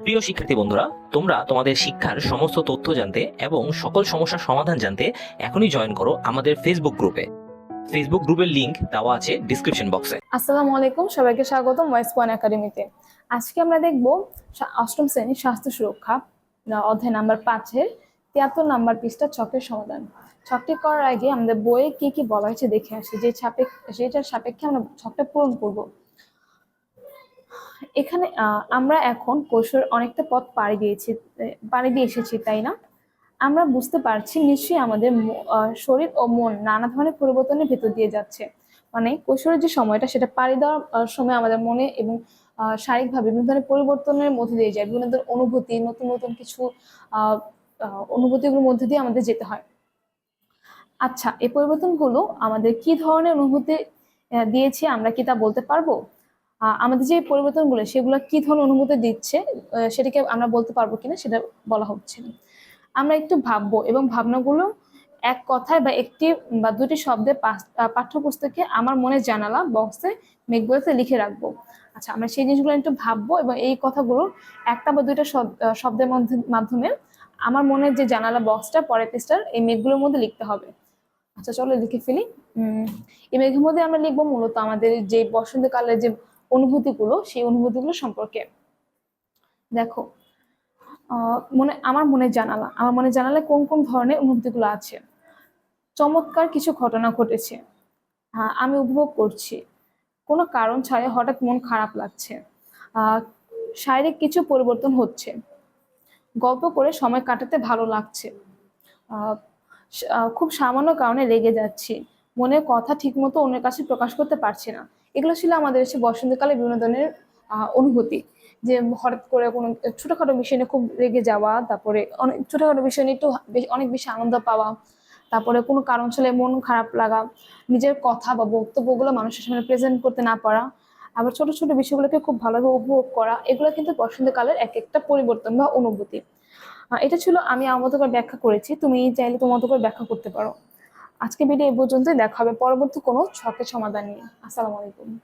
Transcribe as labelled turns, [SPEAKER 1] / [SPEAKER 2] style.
[SPEAKER 1] প্রিয় শিক্ষার্থী বন্ধুরা, তোমরা তোমাদের শিক্ষার সমস্ত তথ্য জানতে এবং সকল সমস্যার সমাধান জানতে এখনই জয়েন করো আমাদের ফেসবুক গ্রুপে ফেসবুক গ্রুপের লিংক দেওয়া আছে ডিসক্রিপশন বক্সে
[SPEAKER 2] আসসালামু আলাইকুম, সবাইকে স্বাগতম ওয়েস পয়েন্ট একাডেমিতে আজকে আমরা দেখব অষ্টম শ্রেণির স্বাস্থ্য সুরক্ষা অধ্যায় নাম্বার পাঁচের তিয়াত্তর নাম্বার পৃষ্ঠা ছকের সমাধান। ছকটি করার আগে আমাদের বইয়ে কি কি বলা হয়েছে দেখে আসি। যে সাপেক্ষ সেটার সাপেক্ষে আমরা ছকটা পূরণ করব। এখানে আমরা এখন কৈশোর অনেকটা পথ পাড়ি দিয়েছি পাড়ি দিয়ে এসেছি, তাই না? আমরা বুঝতে পারছি নিশ্চয়ই আমাদের শরীর ও মন নানা ধরনের পরিবর্তনের ভেতর দিয়ে যাচ্ছে। মানে কৈশোরের যে সময়টা, সেটা পাড়ি দেওয়ার সময় আমাদের মনে এবং শারীরিকভাবে বিভিন্ন ধরনের পরিবর্তনের মধ্যে দিয়ে যায়, বিভিন্ন ধরনের অনুভূতি, নতুন নতুন কিছু অনুভূতিগুলোর মধ্যে দিয়ে আমাদের যেতে হয়। আচ্ছা এই পরিবর্তনগুলো আমাদের কি ধরনের অনুভূতি দিয়েছে আমরা কি তা বলতে পারব? আমাদের যে পরিবর্তনগুলো সেগুলো কি ধরনের অনুভূতি দিচ্ছে সেটাকে আমরা বলতে পারব কিনা সেটা বলা হচ্ছে আমরা একটু ভাববো এবং ভাবনাগুলো এক কথায় বা একটি বা দুটি শব্দে পাঠ্যপুস্তকে আমার মনে জানালা বক্সে মেঘগুলোতে লিখে রাখব। আচ্ছা আমরা সেই জিনিসগুলো একটু ভাববো এবং এই কথাগুলো একটা বা দুইটা শব- শব্দের মাধ্যমে আমার মনের যে জানালা বক্সটা পরের পৃষ্ঠার এই মেঘগুলোর মধ্যে লিখতে হবে। আচ্ছা চলো লিখে ফেলি। উম, এই মেঘের মধ্যে আমরা লিখব মূলত আমাদের যে বসন্তকালের যে অনুভূতিগুলো সেই অনুভূতিগুলো সম্পর্কে। দেখো মনে আমার মনে জানালা আমার মনে জানালে কোন কোন ধরনের অনুভূতিগুলো আছে? চমৎকার কিছু ঘটনা ঘটেছে। আহ, আমি উপভোগ করছি। কোনো কারণ ছাড়াই হঠাৎ মন খারাপ লাগছে। শারীরিক কিছু পরিবর্তন হচ্ছে। গল্প করে সময় কাটাতে ভালো লাগছে। খুব সামান্য কারণে রেগে যাচ্ছি। মনের কথা ঠিকমতো অন্যের কাছে প্রকাশ করতে পারছি না। এগুলো ছিল আমাদের এসে বসন্তকালে আহ, অনুভূতি। যে হঠাৎ করে কোনো ছোটখাটো বিষয় নিয়ে খুব রেগে যাওয়া তারপরে অনেক ছোটখাটো বিষয় নিয়ে একটু অনেক বেশি আনন্দ পাওয়া তারপরে কোনো কারণ ছেলে মন খারাপ লাগা নিজের কথা বা বক্তব্যগুলো মানুষের সামনে প্রেজেন্ট করতে না পারা আবার ছোট ছোট বিষয়গুলোকে খুব ভালোভাবে উপভোগ করা এগুলো কিন্তু বসন্তকালের এক একটা পরিবর্তন বা অনুভূতি। এটা ছিল আমি আমার মতো করে ব্যাখ্যা করেছি তুমি চাইলে তোমার মতো করে ব্যাখ্যা করতে পারো। আজকে ভিডিও এই পর্যন্তই। দেখা হবে পরবর্তী কোনো ছকের সমাধান নিয়ে। আসসালামু আলাইকুম।